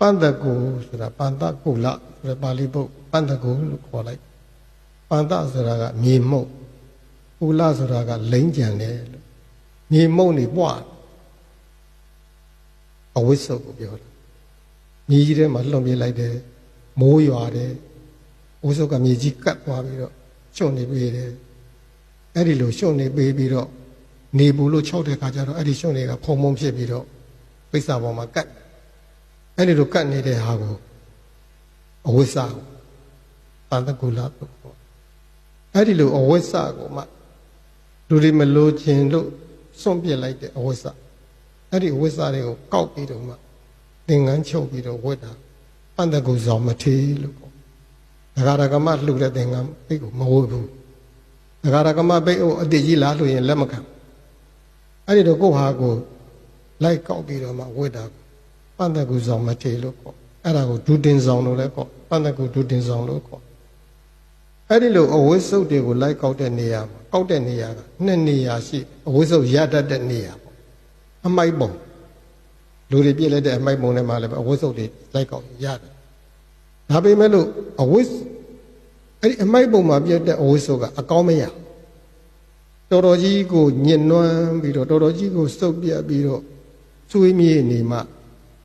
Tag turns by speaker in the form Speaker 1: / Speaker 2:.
Speaker 1: ပန္တကူဆိုတာပန္တကုလဆိုတဲ့ပါဠိပုတ်ပန္တကူလို့ခေါ်လိုက်ပန္တဆိုတာကမြေမှုတ်ကုလဆိုတာကလိမ့်ကြံတယ်လို့မြေမှုတ်နေပွားအဝိသုတ်ကိုပြောတာမြေကြီးထဲမှာလှုပ်ပြလိုက်တယ်မိုးရွာတယ်အဝိသုတ်ကမြေကြီးကတ်သွားပြီးတော့ရှုံနေပေးတယ်အဲ့ဒီလိုရှုံနေပေးပြီးတော့နေဘူးလို့၆တဲ့ခါကျတော့အဲ့ဒီရှုံတွေကဖုံဖုံဖြစ်ပြီးတော့ပိဿာပေါ်မှာကတ် အဲ့ဒီလိုကတ်နေတဲ့ဟာကိုအဝိဇ္ဇာကိုပန္တကုလလို့ပြောအဲ့ဒီလိုအဝိဇ္ဇာကိုမှလူတွေမလို့ခြင်းလို့စွန့်ပစ်လိုက်တဲ့အဝိဇ္ဇာအဲ့ဒီအဝိဇ္ဇာတွေကိုကောက်ပြီးတော့မှသင်္ကန်းချုပ်ပြီးတော့ဝတ်တာပန္တကုဇောမထေလို့ပေါ့ဒဂရကမလှူတဲ့သင်္ကန်းပိတ်ကိုမဝတ်ဘူးဒဂရကမပိတ်ကိုအတိတ်ကြီးလားလို့ရင်လက်မခံအဲ့ဒီတော့ကိုယ့်ဟာကိုလိုက်ကောက်ပြီးတော့မှဝတ်တာ ပန္တကုဆောင်မထေလို့ခေါ်အဲ့ဒါကိုဒုတင်ဆောင်လို့လည်းခေါ်ပန္တကုဒုတင်ဆောင်လို့ခေါ်အဲ့ဒီလိုအဝိစုတ်တွေကိုလိုက်ကောက်တဲ့နေရာမှာကောက်တဲ့နေရာကနှစ်နေရာရှိအဝိစုတ်ရတတ်တဲ့နေရာပေါ့အမိုက်ပုံလူတွေပြည့်လိုက်တဲ့အမိုက်ပုံထဲမှာလည်းအဝိစုတ်တွေလိုက်ကောက်ရတယ်ဒါပေမဲ့လို့အဝိစအဲ့ဒီအမိုက်ပုံမှာပြည့်တဲ့အဝိစုတ်ကအကောင်းမရတော်တော်ကြီးကိုညှဉ်းနှွမ်းပြီးတော့တော်တော်ကြီးကိုစုပ်ပြတ်ပြီးတော့သွေးမြေနေမှ